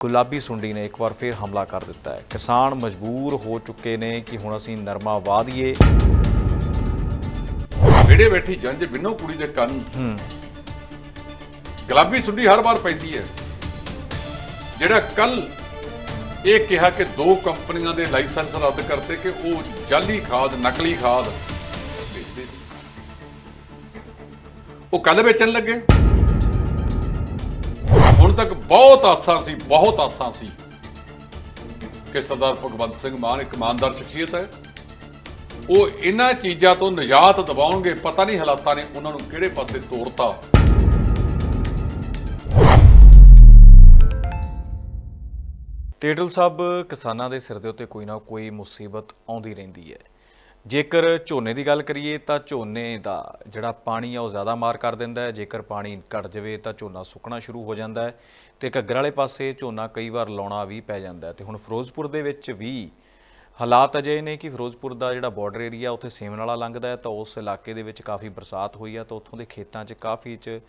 ਗੁਲਾਬੀ ਸੁੰਡੀ ਨੇ ਇੱਕ ਵਾਰ ਫੇਰ ਹਮਲਾ ਕਰ ਦਿੱਤਾ ਹੈ। ਕਿਸਾਨ ਮਜਬੂਰ ਹੋ ਚੁੱਕੇ ਨੇ ਕਿ ਹੁਣ ਅਸੀਂ ਨਰਮਾ ਵਾਦੀਏ ਵਿਹੜੇ ਬੈਠੀ ਜੰਜ ਬਿੰਨੋ ਕੁੜੀ ਦੇ ਕੰਨ। ਹੂੰ। ਗੁਲਾਬੀ ਸੁੰਡੀ ਹਰ ਵਾਰ ਪੈਂਦੀ ਹੈ। ਜਿਹੜਾ ਕੱਲ ਇਹ ਕਿਹਾ ਕਿ ਦੋ ਕੰਪਨੀਆਂ ਦੇ ਲਾਇਸੈਂਸ ਰੱਦ ਕਰਤੇ ਕਿ ਉਹ ਜਾਲੀ ਖਾਦ ਨਕਲੀ ਖਾਦ ਵੇਚਦੇ ਸੀ। ਉਹ ਕੱਲ ਵੇਚਣ ਲੱਗੇ। ਤੱਕ ਬਹੁਤ ਆਸਾਂ ਸੀ, ਬਹੁਤ ਆਸਾਂ ਸੀ ਕਿ ਸਰਦਾਰ ਭਗਵੰਤ ਸਿੰਘ ਮਾਨ ਇੱਕ ਇਮਾਨਦਾਰ ਸ਼ਖਸੀਅਤ ਹੈ। ਉਹ ਇਹਨਾਂ ਚੀਜ਼ਾਂ ਤੋਂ ਨਿਜਾਤ ਦਿਵਾਉਣਗੇ, ਪਤਾ ਨਹੀਂ ਹਾਲਾਤਾਂ ਨੇ ਉਹਨਾਂ ਨੂੰ ਕਿਹੜੇ ਪਾਸੇ ਤੋੜਤਾ। ਟੇਟਲ ਸਾਹਿਬ ਕਿਸਾਨਾਂ ਦੇ ਸਿਰ ਦੇ ਉੱਤੇ ਕੋਈ ਨਾ ਕੋਈ ਮੁਸੀਬਤ ਆਉਂਦੀ ਰਹਿੰਦੀ ਹੈ। ਜੇਕਰ ਝੋਨੇ ਦੀ ਗੱਲ ਕਰੀਏ ਤਾਂ ਝੋਨੇ ਦਾ ਜਿਹੜਾ ਪਾਣੀ ਆ ਉਹ ਜ਼ਿਆਦਾ ਮਾਰ ਕਰ ਦਿੰਦਾ ਹੈ। ਜੇਕਰ ਪਾਣੀ ਘਟ ਜਾਵੇ ਤਾਂ ਝੋਨਾ ਸੁੱਕਣਾ ਸ਼ੁਰੂ ਹੋ ਜਾਂਦਾ ਹੈ ਤੇ ਘੱਗਰ ਵਾਲੇ ਪਾਸੇ ਝੋਨਾ ਕਈ ਵਾਰ ਲਾਉਣਾ ਵੀ ਪੈ ਜਾਂਦਾ ਹੈ ਤੇ ਹੁਣ ਫਿਰੋਜ਼ਪੁਰ ਦੇ ਵਿੱਚ ਵੀ ਹਾਲਾਤ ਅਜੇ ਨੇ ਕਿ ਫਿਰੋਜ਼ਪੁਰ ਦਾ ਜਿਹੜਾ ਬਾਰਡਰ ਏਰੀਆ ਉੱਥੇ ਸੇਮਨ ਵਾਲਾ ਲੰਘਦਾ ਹੈ ਤਾਂ ਉਸ ਇਲਾਕੇ ਦੇ ਵਿੱਚ ਕਾਫੀ ਬਰਸਾਤ ਹੋਈ ਹੈ ਤਾਂ ਉੱਥੋਂ ਦੇ ਖੇਤਾਂ 'ਚ ਕਾਫੀ 'ਚ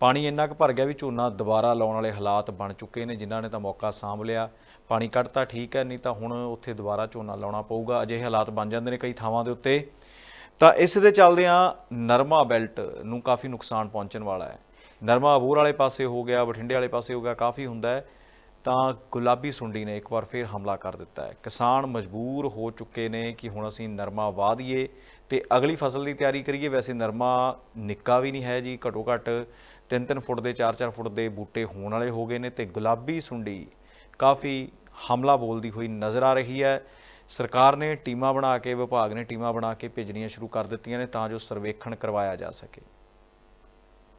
ਪਾਣੀ ਇੰਨਾ ਕੁ ਭਰ ਗਿਆ ਵੀ ਝੋਨਾ ਦੁਬਾਰਾ ਲਾਉਣ ਵਾਲੇ ਹਾਲਾਤ ਬਣ ਚੁੱਕੇ ਨੇ, ਜਿਨ੍ਹਾਂ ਨੇ ਤਾਂ ਮੌਕਾ ਸਾਂਭ ਲਿਆ। ਪਾਣੀ ਕੱਢਤਾ ਠੀਕ ਹੈ, ਨਹੀਂ ਤਾਂ ਹੁਣ ਉੱਥੇ ਦੁਬਾਰਾ ਝੋਨਾ ਲਾਉਣਾ ਪਊਗਾ। ਅਜਿਹੇ ਹਾਲਾਤ ਬਣ ਜਾਂਦੇ ਨੇ ਕਈ ਥਾਵਾਂ ਦੇ ਉੱਤੇ। ਤਾਂ ਇਸ ਦੇ ਚੱਲਦਿਆਂ ਨਰਮਾ ਬੈਲਟ ਨੂੰ ਕਾਫੀ ਨੁਕਸਾਨ ਪਹੁੰਚਣ ਵਾਲਾ ਹੈ। ਨਰਮਾ ਅਬੂਰ ਵਾਲੇ ਪਾਸੇ ਹੋ ਗਿਆ, ਬਠਿੰਡੇ ਵਾਲੇ ਪਾਸੇ ਹੋ ਗਿਆ, ਕਾਫੀ ਹੁੰਦਾ ਹੈ। ਤਾਂ ਗੁਲਾਬੀ ਸੁੰਡੀ ਨੇ ਇੱਕ ਵਾਰ ਫੇਰ ਹਮਲਾ ਕਰ ਦਿੱਤਾ ਹੈ। ਕਿਸਾਨ ਮਜਬੂਰ ਹੋ ਚੁੱਕੇ ਨੇ ਕਿ ਹੁਣ ਅਸੀਂ ਨਰਮਾ ਵਾਦੀਏ ਤੇ ਅਗਲੀ ਫਸਲ ਦੀ ਤਿਆਰੀ ਕਰੀਏ। ਵੈਸੇ ਨਰਮਾ ਨਿੱਕਾ ਵੀ ਨਹੀਂ ਹੈ ਜੀ, ਘਟੋ ਘਟ 3-3 ਫੁੱਟ ਦੇ 4-4 ਫੁੱਟ ਦੇ ਬੂਟੇ ਹੋਣ ਵਾਲੇ ਹੋ ਗਏ ਨੇ ਤੇ ਗੁਲਾਬੀ ਸੁੰਡੀ ਕਾਫੀ ਹਮਲਾ ਬੋਲਦੀ ਹੋਈ ਨਜ਼ਰ ਆ ਰਹੀ ਹੈ। ਸਰਕਾਰ ਨੇ ਟੀਮਾਂ ਬਣਾ ਕੇ ਵਿਭਾਗ ਨੇ ਟੀਮਾਂ ਬਣਾ ਕੇ ਭੇਜਣੀਆਂ ਸ਼ੁਰੂ ਕਰ ਦਿੱਤੀਆਂ ਨੇ ਤਾਂ ਜੋ ਸਰਵੇਖਣ ਕਰਵਾਇਆ ਜਾ ਸਕੇ।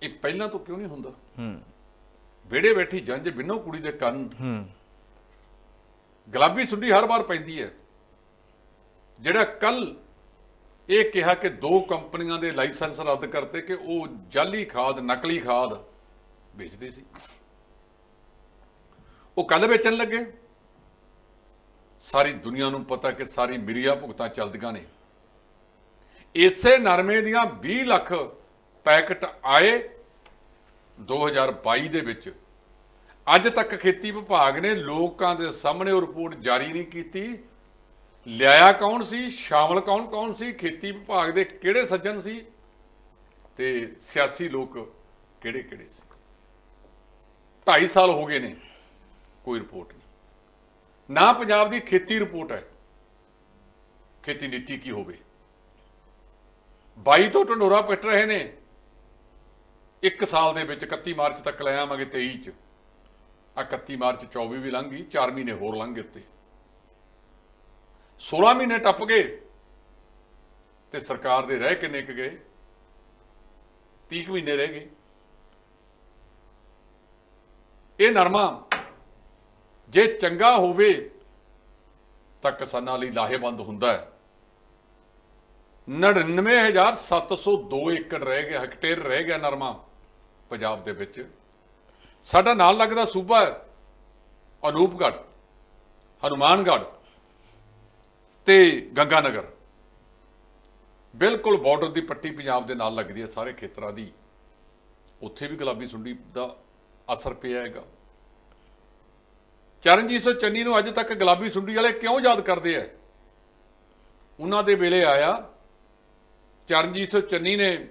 ਇਹ ਪਹਿਲਾਂ ਤੋਂ ਕਿਉਂ ਨਹੀਂ ਹੁੰਦਾ? ਹੂੰ। ਵਿਹੜੇ ਬੈਠੀ ਜੰਜ ਬਿੰਨੋ ਕੁੜੀ ਦੇ ਕੰਨ। ਹੂੰ। ਗੁਲਾਬੀ ਸੁੰਡੀ ਹਰ ਵਾਰ ਪੈਂਦੀ ਹੈ। ਜਿਹੜਾ ਕੱਲ ਇਹ ਕਿਹਾ ਕਿ ਦੋ ਕੰਪਨੀਆਂ ਦੇ ਲਾਇਸੈਂਸ ਰੱਦ ਕਰਤੇ ਕਿ ਉਹ ਜਾਲੀ ਖਾਦ, ਨਕਲੀ ਖਾਦ ਵੇਚਦੇ ਸੀ। ਉਹ ਕੱਲ ਵੇਚਣ ਲੱਗੇ। ਸਾਰੀ ਦੁਨੀਆ ਨੂੰ ਪਤਾ ਕਿ ਸਾਰੀ ਮਿਰੀਆ ਭੁਗਤਾਂ ਚੱਲਦੀਆਂ ਨੇ। ਇਸੇ ਨਰਮੇ ਦੀਆਂ 20 ਲੱਖ ਪੈਕਟ ਆਏ 2022 ਦੇ ਵਿੱਚ। ਅੱਜ ਤੱਕ ਖੇਤੀ ਵਿਭਾਗ ਨੇ ਲੋਕਾਂ ਦੇ ਸਾਹਮਣੇ ਉਹ ਰਿਪੋਰਟ ਜਾਰੀ ਨਹੀਂ ਕੀਤੀ। ਲਿਆਇਆ ਕੌਣ ਸੀ? ਸ਼ਾਮਲ ਕੌਣ ਕੌਣ ਸੀ? ਖੇਤੀ ਵਿਭਾਗ ਦੇ ਕਿਹੜੇ ਸੱਜਣ ਸੀ? ਤੇ ਸਿਆਸੀ ਲੋਕ ਕਿਹੜੇ ਕਿਹੜੇ ਸੀ? 2.5 ਸਾਲ ਹੋ ਗਏ ਨੇ, ਕੋਈ ਰਿਪੋਰਟ ਨਹੀਂ। ਨਾ ਪੰਜਾਬ ਦੀ ਖੇਤੀ ਰਿਪੋਰਟ ਹੈ, ਖੇਤੀ ਨੀਤੀ ਕੀ ਹੋਵੇ। 22 ਤੋਂ ਢੰਡੋਰਾ ਪਿੱਟ ਰਹੇ ਨੇ, ਇੱਕ ਸਾਲ ਦੇ ਵਿੱਚ 31 ਮਾਰਚ ਤੱਕ ਲੈ ਆਵਾਂਗੇ 23 ਚ। ਆ 31 ਮਾਰਚ 24 ਵੀ ਲੰਘ ਗਈ 4 ਮਹੀਨੇ ਹੋਰ ਲੰਘ ਗਏ ਉੱਤੇ। 16 ਮਹੀਨੇ ਟੱਪ ਗਏ ਤੇ ਸਰਕਾਰ ਦੇ ਰਹਿ ਕਿੰਨੇ ਕੁ ਗਏ? 30 ਕੁ ਮਹੀਨੇ ਰਹਿ ਗਏ। ਇਹ ਨਰਮਾ ਜੇ ਚੰਗਾ ਹੋਵੇ ਤਾਂ ਕਿਸਾਨਾਂ ਲਈ ਲਾਹੇਵੰਦ ਹੁੰਦਾ ਹੈ। 99702 ਏਕੜ ਰਹਿ ਗਿਆ, ਹੈਕਟੇਅਰ ਰਹਿ ਗਿਆ ਨਰਮਾ ਪੰਜਾਬ ਦੇ ਵਿੱਚ। ਸਾਡਾ ਨਾਲ ਲੱਗਦਾ ਸੂਬਾ ਹੈ ਅਨੂਪਗੜ੍ਹ, ਹਨੂਮਾਨਗੜ੍ਹ। ਤੇ ਗੰਗਾਨਗਰ। ਬਿਲਕੁਲ ਬਾਰਡਰ ਦੀ ਪੱਟੀ ਪੰਜਾਬ ਦੇ ਨਾਲ ਲੱਗਦੀ ਹੈ ਸਾਰੇ ਖੇਤਰਾਂ ਦੀ। ਉੱਥੇ ਵੀ ਗੁਲਾਬੀ ਸੁੰਡੀ ਦਾ ਅਸਰ ਪਿਆ ਹੈਗਾ। ਚਰਨਜੀਤ ਸਿੰਘ ਚੰਨੀ ਨੂੰ ਅੱਜ ਤੱਕ ਗੁਲਾਬੀ ਸੁੰਡੀ ਵਾਲੇ ਕਿਉਂ ਯਾਦ ਕਰਦੇ ਆ? ਉਹਨਾਂ ਦੇ ਵੇਲੇ ਆਇਆ, ਚਰਨਜੀਤ ਸਿੰਘ ਚੰਨੀ ਨੇ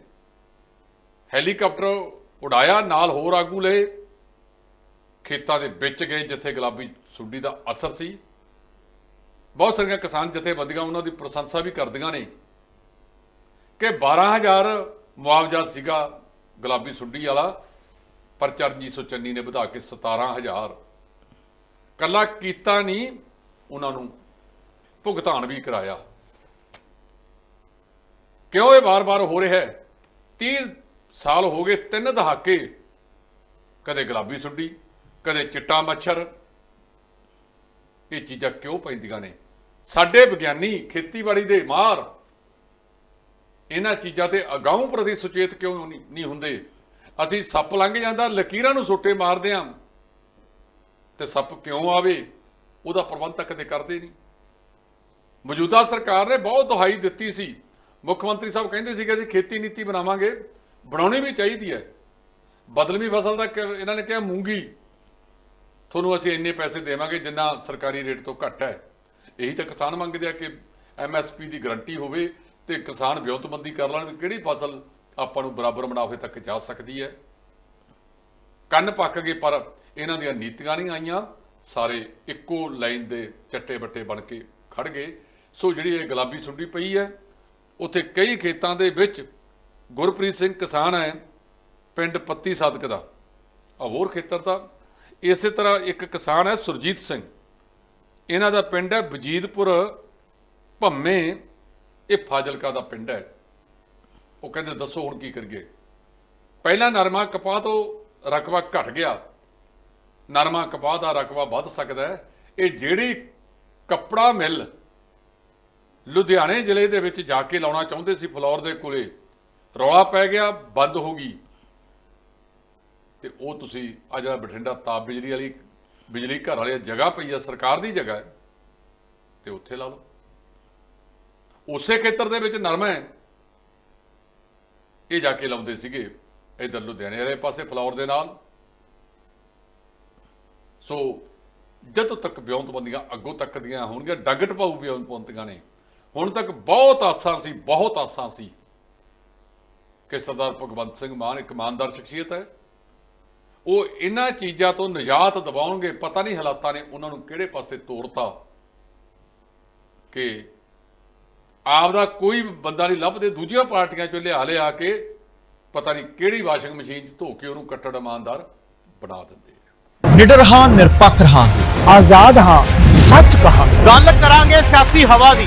ਹੈਲੀਕਾਪਟਰ ਉਡਾਇਆ, ਨਾਲ ਹੋਰ ਆਗੂ ਲਏ। ਖੇਤਾਂ ਦੇ ਵਿੱਚ ਗਏ ਜਿੱਥੇ ਗੁਲਾਬੀ ਸੁੰਡੀ ਦਾ ਅਸਰ ਸੀ। ਬਹੁਤ ਸਾਰੀਆਂ ਕਿਸਾਨ ਜਥੇਬੰਦੀਆਂ ਉਹਨਾਂ ਦੀ ਪ੍ਰਸ਼ੰਸਾ ਵੀ ਕਰਦੀਆਂ ਨੇ ਕਿ 12000 ਮੁਆਵਜ਼ਾ ਸੀਗਾ ਗੁਲਾਬੀ ਸੁੰਡੀ ਵਾਲਾ, ਪਰ ਚਰਨਜੀਤ ਸਿੰਘ ਚੰਨੀ ਨੇ ਵਧਾ ਕੇ 17000 ਕੱਲਾ ਕੀਤਾ ਨਹੀਂ, ਉਹਨਾਂ ਨੂੰ ਭੁਗਤਾਨ ਵੀ ਕਰਾਇਆ। ਕਿਉਂ ਇਹ ਵਾਰ-ਵਾਰ ਹੋ ਰਿਹਾ ਹੈ? 30 ਸਾਲ ਹੋ ਗਏ, ਤਿੰਨ ਦਹਾਕੇ ਕਦੇ ਗੁਲਾਬੀ ਸੁੰਡੀ, ਕਦੇ ਚਿੱਟਾ ਮੱਛਰ। ਇਹ ਚੀਜ਼ਾਂ ਕਿਉਂ ਪੈਂਦੀਆਂ ਨੇ? ਸਾਡੇ ਵਿਗਿਆਨੀ ਖੇਤੀਬਾੜੀ ਦੇ ਮਾਹਰ ਇਹਨਾਂ ਚੀਜ਼ਾਂ ਤੇ ਅਗਾਊਂ ਪ੍ਰਤੀ ਸੁਚੇਤ ਕਿਉਂ ਨਹੀਂ ਹੁੰਦੇ? ਅਸੀਂ ਸੱਪ ਲੰਘ ਜਾਂਦਾ, ਲਕੀਰਾਂ ਨੂੰ ਸੋਟੇ ਮਾਰਦੇ ਆਂ। ਤੇ ਸੱਪ ਕਿਉਂ ਆਵੇ? ਉਹਦਾ ਪ੍ਰਬੰਧ ਤਾਂ ਕਦੇ ਕਰਦੇ ਨਹੀਂ। ਮੌਜੂਦਾ ਸਰਕਾਰ ਨੇ ਬਹੁਤ ਦੁਹਾਈ ਦਿੱਤੀ ਸੀ। ਮੁੱਖ ਮੰਤਰੀ ਸਾਹਿਬ ਕਹਿੰਦੇ ਸੀ ਕਿ ਅਸੀਂ ਖੇਤੀ ਨੀਤੀ ਬਣਾਵਾਂਗੇ। ਬਣਾਉਣੀ ਵੀ ਚਾਹੀਦੀ ਹੈ। ਬਦਲਵੀਂ ਫਸਲ ਦਾ ਕ- ਇਹਨਾਂ ਨੇ ਕਿਹਾ ਮੂੰਗੀ। ਤੁਹਾਨੂੰ ਅਸੀਂ ਇੰਨੇ ਪੈਸੇ ਦੇਵਾਂਗੇ ਜਿੰਨਾ ਸਰਕਾਰੀ ਰੇਟ ਤੋਂ ਘੱਟ ਹੈ। ਇਹੀ ਤਾਂ ਕਿਸਾਨ ਮੰਗਦੇ ਆ ਕਿ ਐਮਐਸਪੀ ਦੀ ਗਾਰੰਟੀ ਹੋਵੇ ਤੇ ਕਿਸਾਨ ਵਿਉਂਤਬੰਦੀ ਕਰ ਲੈਣ ਵੀ ਕਿਹੜੀ ਫਸਲ ਆਪਾਂ ਨੂੰ ਬਰਾਬਰ ਮੁਨਾਫੇ ਤੱਕ ਜਾ ਸਕਦੀ ਹੈ। ਕੰਨ ਪੱਕ ਗਏ, ਪਰ ਇਹਨਾਂ ਦੀਆਂ ਨੀਤੀਆਂ ਨਹੀਂ ਆਈਆਂ। ਸਾਰੇ ਇੱਕੋ ਲਾਈਨ ਦੇ ਚੱਟੇ ਬੱਟੇ ਬਣ ਕੇ ਖੜ ਗਏ। ਸੋ ਜਿਹੜੀ ਇਹ ਗੁਲਾਬੀ ਸੁੰਡੀ ਪਈ ਹੈ, ਉੱਥੇ ਕਈ ਖੇਤਾਂ ਦੇ ਵਿੱਚ ਗੁਰਪ੍ਰੀਤ ਸਿੰਘ ਕਿਸਾਨ ਹੈ, ਪਿੰਡ ਪੱਤੀ ਸਦਕ ਦਾ। ਆ ਹੋਰ ਖੇਤਰ ਦਾ। ਇਸੇ ਤਰ੍ਹਾਂ ਇੱਕ ਕਿਸਾਨ ਹੈ ਸੁਰਜੀਤ ਸਿੰਘ। ਇਹਨਾਂ ਦਾ ਪਿੰਡ ਹੈ ਵਜੀਦਪੁਰ ਭੰਮੇ, ਇਹ ਫਾਜ਼ਿਲਕਾ ਦਾ ਪਿੰਡ ਹੈ। ਉਹ ਕਹਿੰਦੇ ਦੱਸੋ ਹੁਣ ਕੀ ਕਰੀਏ। ਪਹਿਲਾ ਨਰਮਾ ਕਪਾਹ ਤੋਂ ਰਕਬਾ ਘਟ ਗਿਆ। ਨਰਮਾ ਕਪਾਹ ਦਾ ਰਕਬਾ ਵੱਧ ਸਕਦਾ ਹੈ। ਇਹ ਜਿਹੜੀ ਕੱਪੜਾ ਮਿਲ ਲੁਧਿਆਣੇ ਜ਼ਿਲ੍ਹੇ ਦੇ ਵਿੱਚ ਜਾ ਕੇ ਲਾਉਣਾ ਚਾਹੁੰਦੇ ਸੀ ਫਲੋਰ ਦੇ ਕੋਲੇ, ਰੌਲਾ ਪੈ ਗਿਆ, ਬੰਦ ਹੋ ਗਈ। ਤੇ ਉਹ ਤੁਸੀਂ ਆ ਜਿਹੜਾ ਬਠਿੰਡਾ ਤਾਪ ਬਿਜਲੀ ਵਾਲੀ ਬਿਜਲੀ ਘਰ ਵਾਲੀ ਜਗ੍ਹਾ ਪਈ ਆ, ਸਰਕਾਰ ਦੀ ਜਗ੍ਹਾ ਹੈ, ਤੇ ਉੱਥੇ ਲਾ ਲਓ। ਉਸੇ ਖੇਤਰ ਦੇ ਵਿੱਚ ਨਰਮਾ ਹੈ। ਇਹ ਜਾ ਕੇ ਲਾਉਂਦੇ ਸੀਗੇ ਇਧਰ ਲੁਧਿਆਣੇ ਵਾਲੇ ਪਾਸੇ, ਫਲੌਰ ਦੇ ਨਾਲ। ਸੋ ਜਦੋਂ ਤੱਕ ਵਿਉਂਤਬੰਦੀਆਂ ਅੱਗੋਂ ਤੱਕ ਦੀਆਂ ਹੋਣਗੀਆਂ ਡਗਟ ਪਾਉ ਵਿਉਂਤਬੰਦੀਆਂ ਨੇ। ਹੁਣ ਤੱਕ ਬਹੁਤ ਆਸਾਂ ਸੀ, ਬਹੁਤ ਆਸਾਂ ਸੀ ਕਿ ਸਰਦਾਰ ਭਗਵੰਤ ਸਿੰਘ ਮਾਨ ਇੱਕ ਇਮਾਨਦਾਰ ਸ਼ਖਸੀਅਤ ਹੈ। ਉਹ ਇਹਨਾਂ ਚੀਜ਼ਾਂ ਤੋਂ ਨਿਜਾਤ ਦਿਵਾਉਣਗੇ। ਪਤਾ ਨਹੀਂ ਹਾਲਾਤਾਂ ਨੇ ਉਹਨਾਂ ਨੂੰ ਕਿਹੜੇ ਪਾਸੇ ਤੋਰਤਾ ਕਿ ਆਪਦਾ ਕੋਈ ਬੰਦਾ ਨਹੀਂ ਲੱਭਦੇ। ਦੂਜੀਆਂ ਪਾਰਟੀਆਂ ਚੋਂ ਲਿਆ ਲਿਆ ਕੇ ਪਤਾ ਨਹੀਂ ਕਿਹੜੀ ਵਾਸ਼ਿੰਗ ਮਸ਼ੀਨ 'ਚ ਧੋ ਕੇ ਉਹਨੂੰ ਕੱਟੜ ਇਮਾਨਦਾਰ ਬਣਾ ਦਿੰਦੇ ਨਿਡਰ ਹਾਂ ਨਿਰਪੱਖ ਰਹਾਂਗੇ। ਆਜ਼ਾਦ ਹਾਂ ਸੱਚ ਕਹਾ ਗੱਲ ਕਰਾਂਗੇ ਸਿਆਸੀ ਹਵਾ ਦੀ।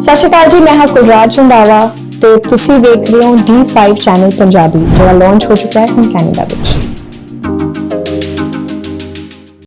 ਸਤਿ ਸ਼੍ਰੀ ਅਕਾਲ ਜੀ, ਮੈਂ ਹਾਂ ਕੁਲਰਾਜ ਰੰਧਾਵਾ ਤੇ ਤੁਸੀਂ ਦੇਖ ਰਹੇ ਹੋ D5 ਚੈਨਲ ਪੰਜਾਬੀ, ਜਿਹੜਾ ਲਾਂਚ ਹੋ ਚੁੱਕਾ ਹੈ ਹੁਣ ਕੈਨੇਡਾ ਵਿੱਚ।